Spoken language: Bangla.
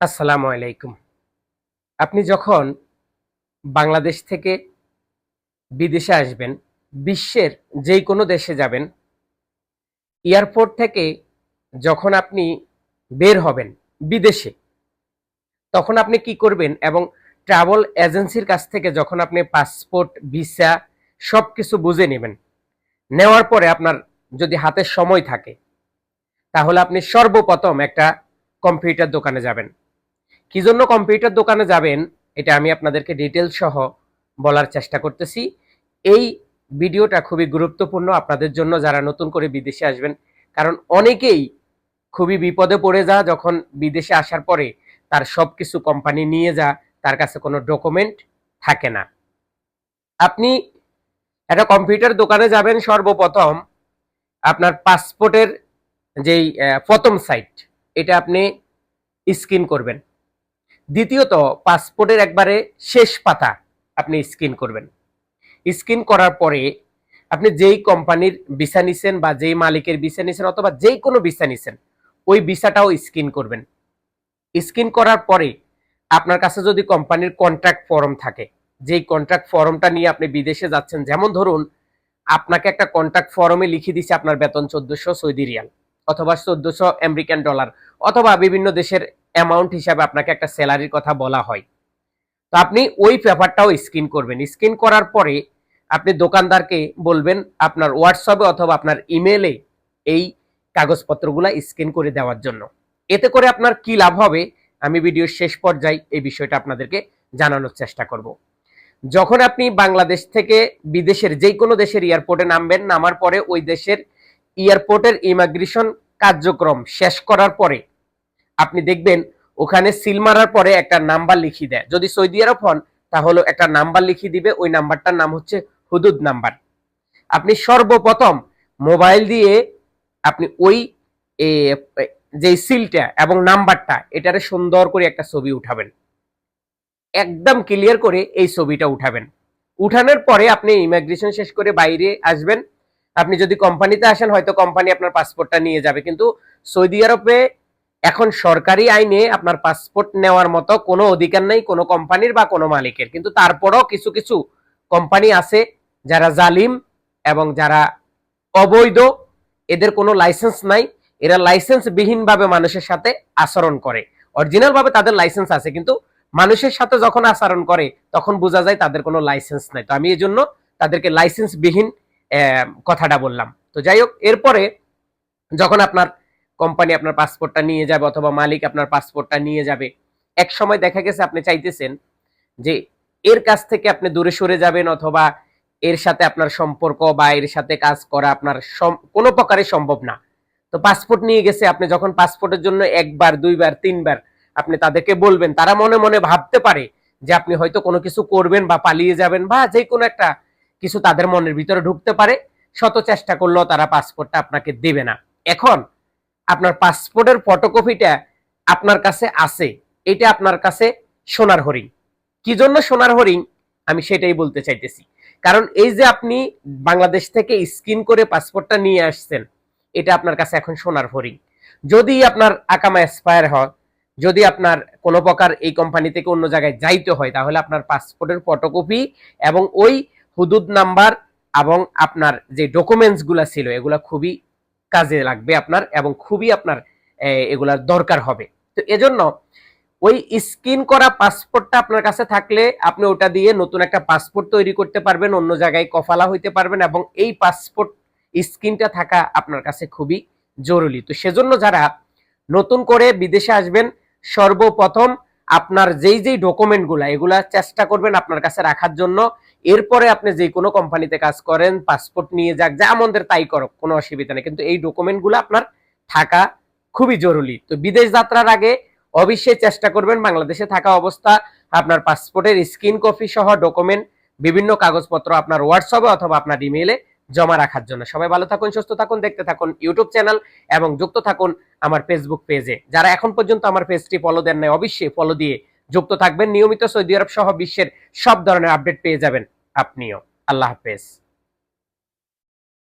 আসসালামু আলাইকুম। আপনি যখন বাংলাদেশ থেকে বিদেশে আসবেন, বিশ্বের যে কোনো দেশে যাবেন, এয়ারপোর্ট থেকে যখন আপনি বের হবেন বিদেশে, তখন আপনি কি করবেন এবং ট্রাভেল এজেন্সির কাছ থেকে যখন আপনি পাসপোর্ট, ভিসা সব কিছু বুঝে নেবেন, নেওয়ার পরে আপনার যদি হাতে সময় থাকে, তাহলে আপনি সর্বপ্রথম একটা কম্পিউটার দোকানে যাবেন। কি জন্য কম্পিউটার দোকানে যাবেন, এটা আমি আপনাদেরকে ডিটেলস সহ বলার চেষ্টা করতেছি। এই ভিডিওটা খুবই গুরুত্বপূর্ণ আপনাদের জন্য যারা নতুন করে বিদেশে আসবেন, কারণ অনেকেই খুবই বিপদে পড়ে যা যখন বিদেশে আসার পরে তার সব কিছু কোম্পানি নিয়ে যা তার কাছে কোনো ডকুমেন্ট থাকে না। আপনি একটা কম্পিউটার দোকানে যাবেন সর্বপ্রথম, আপনার পাসপোর্টের যেই প্রথম সাইট এটা আপনি স্ক্রিন করবেন। দ্বিতীয়ত পাসপোর্টের একবারে শেষ পাতা আপনি স্ক্রিন করবেন। স্ক্রিন করার পরে আপনি যেই কোম্পানির ভিসা নিছেন বা যেই মালিকের ভিসা নিছেন অথবা যেই কোনো ভিসা নিছেন, ওই ভিসাটাও স্ক্রিন করবেন। স্ক্রিন করার পরে আপনার কাছে যদি কোম্পানির কন্ট্রাক্ট ফর্ম থাকে, যেই কন্ট্রাক্ট ফর্মটা নিয়ে আপনি বিদেশে যাচ্ছেন, যেমন ধরুন, আপনাকে একটা কন্ট্রাক্ট ফর্মে লিখে দিছে আপনার বেতন চোদ্দশো সৌদি রিয়াল, অথবা চোদ্দশো আমেরিকান ডলার, অথবা বিভিন্ন দেশের অ্যামাউন্ট হিসাবে আপনাকে একটা স্যালারির কথা বলা হয়। তো আপনি ওই পেপারটাও স্ক্রিন করবেন। স্ক্রিন করার পরে আপনি দোকানদারকে বলবেন, আপনার হোয়াটসঅ্যাপে অথবা আপনার ইমেলে এই কাগজপত্রগুলা স্ক্রিন করে দেওয়ার জন্য। এতে করে আপনার কি লাভ হবে? আমি ভিডিওর শেষ পর্যায়ে এই বিষয়টা আপনাদেরকে জানানোর চেষ্টা করব। যখন আপনি বাংলাদেশ থেকে বিদেশের যেই কোনো দেশের এয়ারপোর্টে নামবেন, নামার পরে ওই দেশের এয়ারপোর্টের ইমিগ্রেশন কার্যক্রম শেষ করার পরে আপনি দেখবেন ওখানে সিল মারার পরে একটা নাম্বার লিখিয়ে দেয়। যদি সৌদি আরব হন, তাহলে একটা নাম্বার লিখিয়ে দিবে। ওই নাম্বারটার নাম হচ্ছে হুদুদ নাম্বার আপনি সর্বপ্রথম মোবাইল দিয়ে আপনি ওই যে সিলটা এবং নাম্বারটা এটারে সুন্দর করে একটা ছবি উঠাবেন। একদম ক্লিয়ার করে এই ছবিটা উঠাবেন। উঠানোর পরে আপনি ইমিগ্রেশন শেষ করে বাইরে আসবেন। আপনি যদি কোম্পানিতে আসেন, হয়তো কোম্পানি আপনার পাসপোর্টটা নিয়ে যাবে। কিন্তু সৌদি আরবে এখন সরকারি আইনে আপনার পাসপোর্ট নেওয়ার মতো কোনো অধিকার নেই, কোনো কোম্পানির বা কোনো মালিকের। কিন্তু তারপরও কিছু কিছু কোম্পানি আছে যারা জালিম এবং যারা অবৈধ, এদের কোনো লাইসেন্স নাই। এরা লাইসেন্স বিহীনভাবে মানুষের সাথে আচরণ করে। অরিজিনাল ভাবে তাদের লাইসেন্স আছে, কিন্তু মানুষের সাথে যখন আচরণ করে, তখন বোঝা যায় তাদের কোনো লাইসেন্স নাই। তো আমি এই জন্য তাদেরকে লাইসেন্স বিহীন কথাটা বললাম। তো যাই হোক, এরপরে যখন আপনার কোম্পানি আপনার পাসপোর্টটা নিয়ে যাবে অথবা মালিক আপনার পাসপোর্টটা নিয়ে যাবে। এক সময় দেখা গেছে আপনি চাইতেছেন যে এর কাছ থেকে আপনি দূরে সরে যাবেন অথবা এর সাথে আপনার সম্পর্ক বা এর সাথে কাজ করা আপনার কোনো প্রকারে সম্ভব না। তো পাসপোর্ট নিয়ে গেছে, আপনি যখন পাসপোর্টের জন্য একবার, দুইবার, তিনবার আপনি তাদেরকে বলবেন, তারা মনে মনে ভাবতে পারে যে আপনি হয়তো কোনো কিছু করবেন বা পালিয়ে যাবেন বা যে কোনো একটা কিছু তাদের মনের ভিতরে ঢুকতে পারে। শত চেষ্টা করলেও তারা পাসপোর্টটা আপনাকে দেবে না। এখন আপনার পাসপোর্টের ফটোকপিটা আপনার কাছে আছে, এটা আপনার কাছে সোনার হরিণ। কি জন্য সোনার হরিণ? আমি সেটাই বলতে চাইতেছি। কারণ এই যে আপনি বাংলাদেশ থেকে স্ক্রিন করে পাসপোর্টটা নিয়ে আসছেন, এটা আপনার কাছে এখন সোনার হরিণ। যদি আপনার আকামা এক্সপায়ার হয়, যদি আপনার কোনো প্রকার এই কোম্পানি থেকে অন্য জায়গায় যাইতে হয়, তাহলে আপনার পাসপোর্টের ফটোকপি এবং ওই হুদুদ নাম্বার এবং আপনার যে ডকুমেন্টসগুলো ছিল, এগুলো খুবই কাজে লাগবে আপনার এবং খুবই আপনার এগুলার দরকার হবে। তো এজন্য ওই স্ক্রিন করা পাসপোর্টটা আপনার কাছে থাকলে আপনি ওটা দিয়ে নতুন একটা পাসপোর্ট তৈরি করতে পারবেন, অন্য জায়গায় কফালা হইতে পারবেন এবং এই পাসপোর্ট স্ক্রিনটা থাকা আপনার কাছে খুবই জরুরি। তো সেজন্য যারা নতুন করে বিদেশে আসবেন, সর্বপ্রথম আপনার যেই যেই ডকুমেন্টগুলা এগুলা চেষ্টা করবেন আপনার কাছে রাখার জন্য। এরপরে আপনি যে কোনো কোম্পানিতে কাজ করেন পাসপোর্ট নিয়ে যাক, যা আমাদের তাই করো কোনো অসুবিধা নেই। কিন্তু এই ডকুমেন্টগুলো আপনার থাকা খুবই জরুরি। তো বিদেশ যাত্রার আগে অবশ্যই চেষ্টা করবেন বাংলাদেশে থাকা অবস্থা, আপনার পাসপোর্টের স্ক্রিন কপি সহ ডকুমেন্ট বিভিন্ন কাগজপত্র আপনার হোয়াটসঅ্যাপে অথবা আপনার ইমেইলে জমা রাখার জন্য। সবাই ভালো থাকুন, সুস্থ থাকুন, দেখতে থাকুন ইউটিউব চ্যানেল এবং যুক্ত থাকুন আমার ফেসবুক পেজে যারা এখন পর্যন্ত আমার পেজটি ফলো দেন নাই, অবশ্যই ফলো দিয়ে যুক্ত থাকবেন। নিয়মিত সৌদি আরব সহ বিশ্বের সব ধরনের আপডেট পেয়ে যাবেন আপনিও। আল্লাহ হাফেজ।